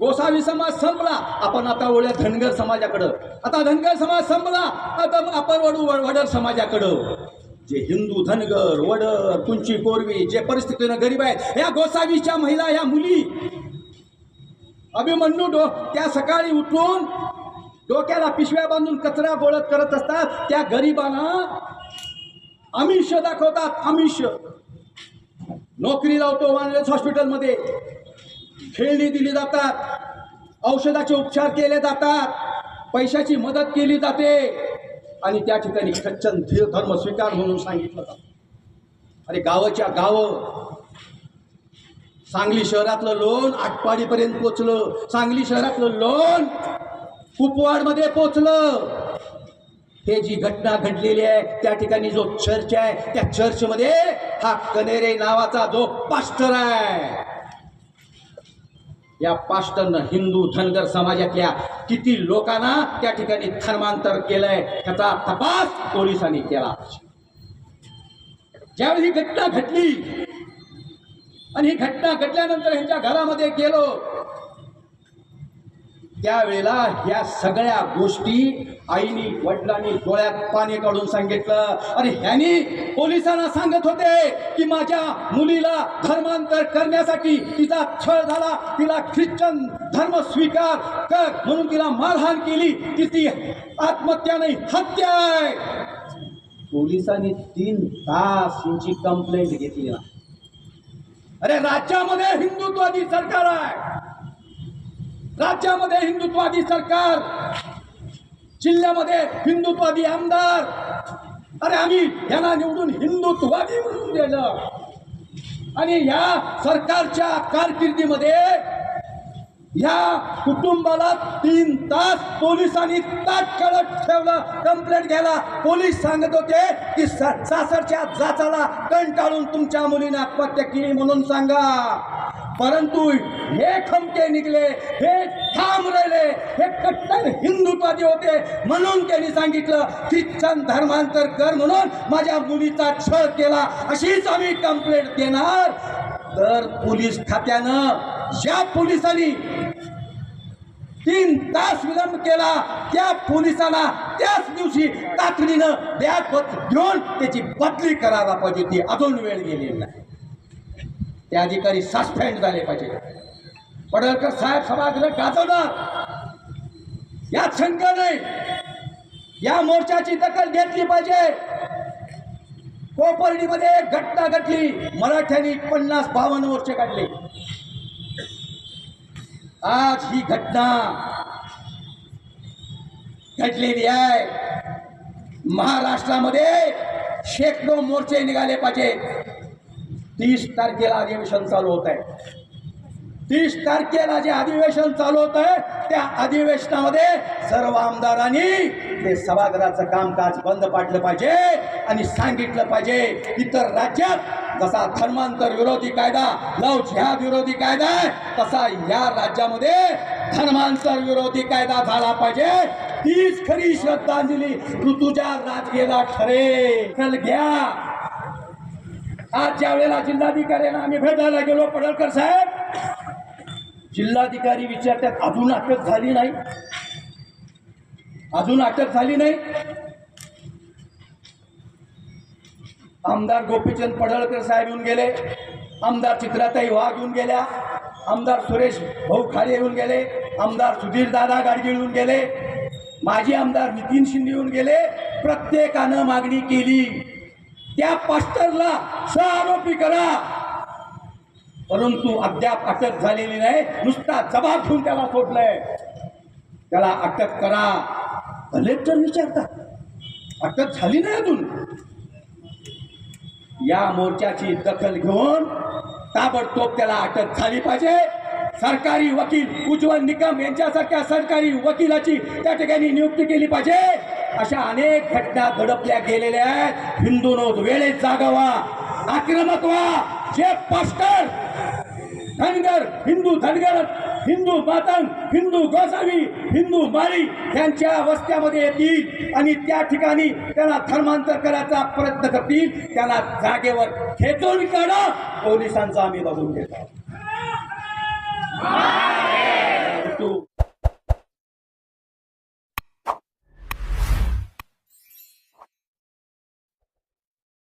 गोसावी समाज संपला. आपण आता वळूया धनगर समाजाकडं. आता धनगर समाज संपला. आता आपण वडू वडर समाजाकडं. जे हिंदू धनगर वडर कुंची कोरवी जे परिस्थितीनं गरीब आहेत या गोसावीच्या महिला या मुली. अभिमन्यू डो त्या सकाळी उठून डोक्याला पिशव्या बांधून कचरा गोळत करत असतात. त्या गरिबांना आमिष दाखवतात. आमिष. नोकरी लावतो वानलेस हॉस्पिटलमध्ये. खेळणी दिली जातात. औषधाचे उपचार केले जातात. पैशाची मदत केली जाते. आणि त्या ठिकाणी ख्रिश्चन धर्म स्वीकार म्हणून सांगितलं जातं. अरे गावाच्या गावं सांगली शहरातलं लोन आटपाडीपर्यंत पोचलं. सांगली शहरातलं लोन कुपवाडमध्ये पोचलं. हे जी घटना घडलेली आहे त्या ठिकाणी जो चर्च आहे त्या चर्चमध्ये हा कनेरे नावाचा जो पास्टर आहे. या पास्टरनं हिंदू धनगर समाजातल्या किती लोकांना त्या ठिकाणी धर्मांतर केलंय त्याचा तपास पोलिसांनी केला. ज्यावेळी ही घटना घडली आणि ही घटना घडल्यानंतर ह्यांच्या घरामध्ये गेलो त्यावेळेला ह्या सगळ्या गोष्टी आईनी वडिलांनी डोळ्यात पाणी काढून सांगितलं. अरे ह्यानी पोलिसांना सांगत होते की माझ्या मुलीला धर्मांतर करण्यासाठी तिचा छळ झाला तिला ख्रिश्चन धर्म स्वीकार कर म्हणून तिला मारहाण केली. की ती आत्महत्या नाही हत्या आहे. पोलिसांनी तीन तास यांची कंप्लेंट घेतली ना. अरे राज्यामध्ये हिंदुत्वादी सरकार आहे. राज्यामध्ये हिंदुत्वादी सरकार जिल्ह्यामध्ये हिंदुत्वादी आमदार. अरे आम्ही यांना निवडून हिंदुत्वादी म्हणून दिलं आणि या सरकारच्या कारकिर्दीमध्ये या कुटुंबाला तीन तास पोलिसांनी ताट ठेवलं कंप्लेंट घ्यायला. पोलीस सांगत होते की सासरच्या जाचाला कंटाळून तुमच्या मुलीने आत्महत्या केली म्हणून सांगा. परंतु हे खमके निघले हे ठाम राहिले हे कट्टर हिंदुत्वादी होते म्हणून त्यांनी सांगितलं ख्रिश्चन धर्मांतर कर म्हणून माझ्या मुलीचा छळ केला अशीच आम्ही कंप्लेंट देणार. तर पोलीस खात्यानं ज्या पोलिसांनी तीन तास विलंब केला त्या पोलिसाला त्याच दिवशी तातडीनं बॅग घेऊन त्याची बदली करायला पाहिजे ती अजून वेळ गेलेली नाही. ते अधिकारी सस्पेंड झाले पाहिजे. पडळकर साहेब सभागृह गाजवणार. यात शंका नाही. या मोर्चाची दखल घेतली पाहिजे. कोपर्डीमध्ये घटना घडली. मराठ्यांनी पन्नास बावन्न मोर्चे काढले. आज ही घटना घडलेली आहे. महाराष्ट्रामध्ये शेकडो मोर्चे निघाले पाहिजे तीस तारखेला अधिवेशन चालू होत आहे तीस तारखेला जे अधिवेशन चालू होत आहे त्या अधिवेशनामध्ये सर्व आमदारांनी ते सभागृहाचं कामकाज बंद पाडलं पाहिजे आणि सांगितलं पाहिजे इतर राज्यात जसा धर्मांतर विरोधी कायदा लव जिहाद विरोधी कायदा आहे तसा या राज्यामध्ये धर्मांतर विरोधी कायदा झाला पाहिजे. तीच खरी श्रद्धांजली ऋतुजा राजगेला ठरे घ्या. आज ज्या वेळेला जिल्हाधिकाऱ्यांना आम्ही भेटायला गेलो पडळकर साहेब जिल्हाधिकारी विचारतात अजून अटक झाली नाही? अजून अटक झाली नाही. आमदार गोपीचंद पडळकर साहेब येऊन गेले आमदार चित्राताई वाघ येऊन गेल्या आमदार सुरेश भाऊ खाडे येऊन गेले आमदार सुधीर दादा गाडगे येऊन गेले माजी आमदार नितीन शिंदे येऊन गेले प्रत्येकानं मागणी केली. त्या पास्टरला सहआरोपी करा. परंतु अद्याप अटक झालेली नाही. नुसता जबाब घेऊन त्याला सोडलंय. त्याला अटक करा. कलेक्टर विचारतात अटक झाली नाही अजून. या मोर्चाची दखल घेऊन ताबडतोब त्याला अटक झाली पाहिजे. सरकारी वकील उज्ज्वल निकम यांच्यासारख्या सरकारी वकिलाची त्या ठिकाणी नियुक्ती केली पाहिजे. अशा अनेक घटना दडपल्या गेलेल्या आहेत. हिंदू हिंदूनो वेळेत जागावा आक्रमक व्हा जे पास्टर धनगर हिंदू धनगर हिंदू मातंग हिंदू गोसावी हिंदू माळी यांच्या वस्त्यामध्ये येतील आणि त्या ठिकाणी त्यांना धर्मांतर करायचा प्रयत्न करतील. त्यांना जागेवर खेचून काढा. पोलिसांचा आम्ही बघून घेतो.